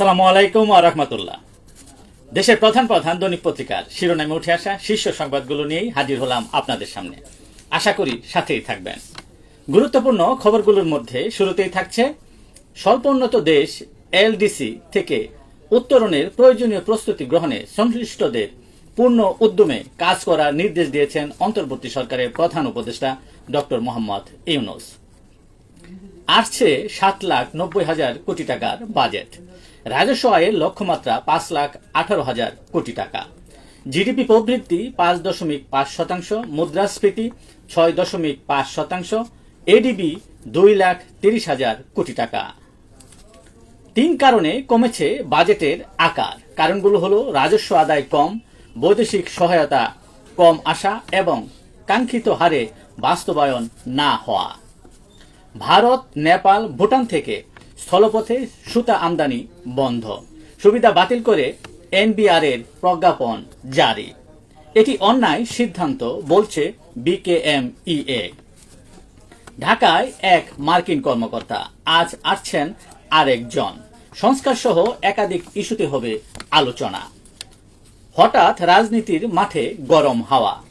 আসসালামু আলাইকুম রহমতুল্লাহ। দেশের প্রধান প্রধান দৈনিক পত্রিকার শিরোনামে উঠে আসা শীর্ষ সংবাদগুলো নিয়েই হাজির হলাম আপনাদের সামনে। আশা করি সাথেই থাকবেন। গুরুত্বপূর্ণ খবরগুলোর মধ্যে শুরুতেই থাকছে, স্বল্পোন্নত দেশ এলডিসি থেকে উত্তরণের প্রয়োজনীয় প্রস্তুতি গ্রহণে সংশ্লিষ্টদের পূর্ণ উদ্যমে কাজ করার নির্দেশ দিয়েছেন অন্তর্বর্তী সরকারের প্রধান উপদেষ্টা ডক্টর মোহাম্মদ ইউনুস। আসছে সাত লাখ নব্বই হাজার কোটি টাকার বাজেট। রাজস্ব আয়ের লক্ষ্যমাত্রা পাঁচ লাখ আঠারো হাজার কোটি টাকা। জিডিপি প্রবৃদ্ধি পাঁচ দশমিক পাঁচ শতাংশ, মুদ্রাস্ফীতি ছয় দশমিক পাঁচ শতাংশ, এডিবি দুই লাখ তিরিশ হাজার কোটি টাকা। তিন কারণে কমেছে বাজেটের আকার। কারণগুলো হলো রাজস্ব আদায় কম, বৈদেশিক সহায়তা কম আসা এবং কাঙ্ক্ষিত হারে বাস্তবায়ন না হওয়া। ভারত, নেপাল, ভুটান থেকে স্থলপথে সুতা আমদানি বন্ধ। সুবিধা বাতিল করে এনবিআর এর প্রজ্ঞাপন জারি। এটি অন্যায় সিদ্ধান্ত, বলছে বিকেএমইএ। ঢাকায় এক মার্কিন কর্মকর্তা, আজ আসছেন আরেকজন। সংস্কার সহ একাধিক ইস্যুতে হবে আলোচনা। হঠাৎ রাজনীতির মাঠে গরম হাওয়া।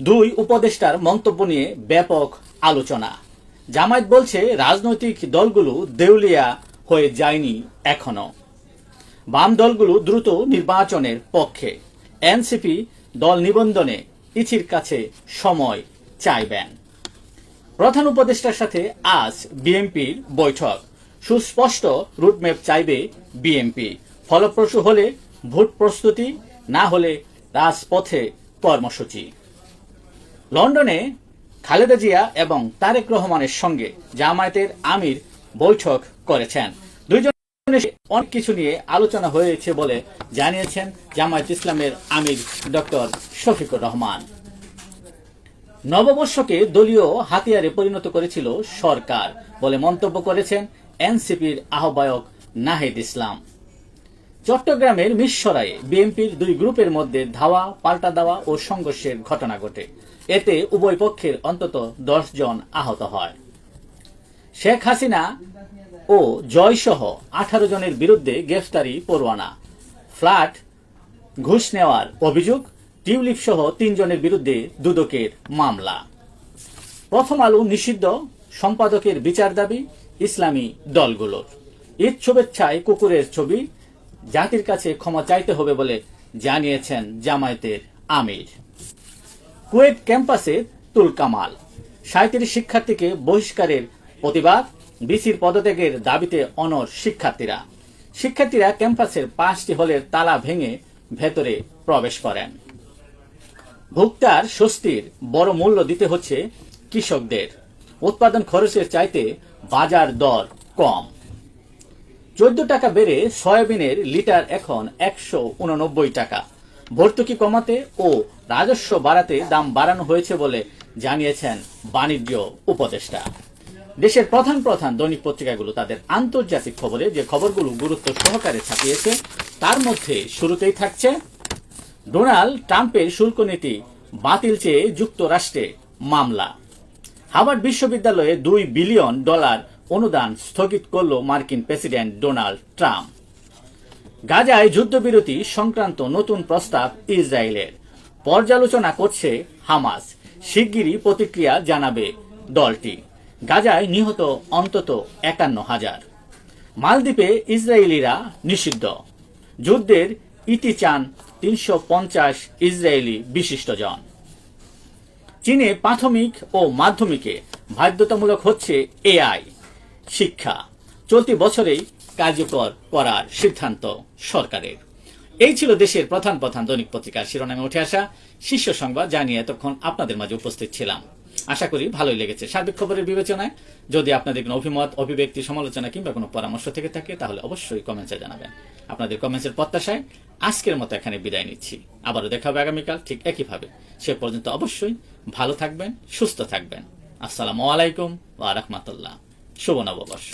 দুই উপদেষ্টার মন্তব্য নিয়ে ব্যাপক আলোচনা। জামায়াত বলছে রাজনৈতিক দলগুলো দেউলিয়া হয়ে যায়নি এখনও। বাম দলগুলো দ্রুত নির্বাচনের পক্ষে। এনসিপি দল নিবন্ধনে ইচির কাছে সময় চাইবেন। প্রধান উপদেষ্টার সাথে আজ বিএনপির বৈঠক। সুস্পষ্ট রুটম্যাপ চাইবে বিএনপি। ফলপ্রসূ হলে ভোট প্রস্তুতি, না হলে রাজপথে কর্মসূচি। লন্ডনে খালেদা জিয়া এবং তারেক রহমানের সঙ্গে জামায়াতের আমির বৈঠক করেছেন। অনেক কিছু নিয়ে আলোচনা হয়েছে বলে জানিয়েছেন জামায়াত ইসলামের আমির ডক্টর শফিকুর রহমান। নববর্ষকে দলীয় হাতিয়ারে পরিণত করেছিল সরকার বলে মন্তব্য করেছেন এনসিপির আহ্বায়ক নাহিদ ইসলাম। চট্টগ্রামের মিশ্বরায়ে বিএনপির দুই গ্রুপের মধ্যে ধাওয়া, পাল্টা দেওয়া ও সংঘর্ষের ঘটনা ঘটে। এতে উভয় পক্ষের অন্তত দশ জন আহত হয়। শেখ হাসিনা ও জয়সহ আঠারো জনের বিরুদ্ধে গ্রেফতারি পরোয়ানা। ফ্ল্যাট ঘুষ নেওয়ার অভিযোগ, টিউলিপ সহ তিনজনের বিরুদ্ধে দুদকের মামলা। প্রথম আলো নিষিদ্ধ, সম্পাদকের বিচার দাবি, ইসলামী দলগুলোর। ঈদ শুভেচ্ছায় কুকুরের ছবি জাতির কাছে ক্ষমা চাইতে হবে বলে জানিয়েছেন জামায়াতের আমির। কুয়েট ক্যাম্পাসে তুলকামাল সাঁত্রিশ শিক্ষার্থীকে বহিষ্কারের প্রতিবাদ, বিসির পদত্যাগের দাবিতে অনর শিক্ষার্থীরা। শিক্ষার্থীরা ক্যাম্পাসের পাঁচটি হলের তালা ভেঙে ভেতরে প্রবেশ করেন। ভোক্তার স্বস্তির বড় মূল্য দিতে হচ্ছে কৃষকদের। উৎপাদন খরচের চাইতে বাজার দর কম। চোদ্দ টাকা বেড়ে সয়াবিনের লিটার এখন একশো উননব্বই টাকা। ভর্তুকি কমাতে ও রাজস্ব বাড়াতে দাম বাড়ানো হয়েছে বলে জানিয়েছেন বাণিজ্য উপদেষ্টা। দেশের প্রধান প্রধান দৈনিক পত্রিকাগুলো তাদের আন্তর্জাতিক খবরে যে খবরগুলো গুরুত্ব সহকারে ছাপিয়েছে, তার মধ্যে শুরুতেই থাকছে, ডোনাল্ড ট্রাম্পের শুল্ক নীতি বাতিল চেয়ে যুক্তরাষ্ট্রে মামলা। হার্ভার্ড বিশ্ববিদ্যালয়ে দুই বিলিয়ন ডলার অনুদান স্থগিত করল মার্কিন প্রেসিডেন্ট ডোনাল্ড ট্রাম্প। গাজায় যুদ্ধবিরতি সংক্রান্ত নতুন প্রস্তাব ইসরায়েলের। পর্যালোচনা করছে হামাস। শিগগিরই প্রতিক্রিয়া জানাবে দলটি। গাজায় নিহত অন্তত একান্ন হাজার। মালদ্বীপে ইসরায়েলিরা নিষিদ্ধ। যুদ্ধের ইতি চান তিনশো পঞ্চাশ ইসরায়েলি বিশিষ্টজন চীনে প্রাথমিক ও মাধ্যমিকে বাধ্যতামূলক হচ্ছে এআই। শিক্ষা। চলতি বছরেই কার্যকর করার সিদ্ধান্ত সরকারের। এই ছিল দেশের প্রধান প্রধান দৈনিক পত্রিকার শিরোনামে উঠে আসা শীর্ষ সংবাদ জানিয়ে এতক্ষণ আপনাদের মাঝে উপস্থিত ছিলাম। আশা করি ভালোই লেগেছে। সার্বিক খবরের বিবেচনায় যদি আপনাদের কোনো অভিমত, অভিব্যক্তি, সমালোচনা কিংবা কোনো পরামর্শ থেকে থাকে, তাহলে অবশ্যই কমেন্টসে জানাবেন। আপনাদের কমেন্টসের প্রত্যাশায় আজকের মতো এখানে বিদায় নিচ্ছি। আবারও দেখা হবে আগামীকাল ঠিক একইভাবে। সে পর্যন্ত অবশ্যই ভালো থাকবেন, সুস্থ থাকবেন। আসসালামু আলাইকুম ওয়া রাহমাতুল্লাহ। শুভ নববর্ষ।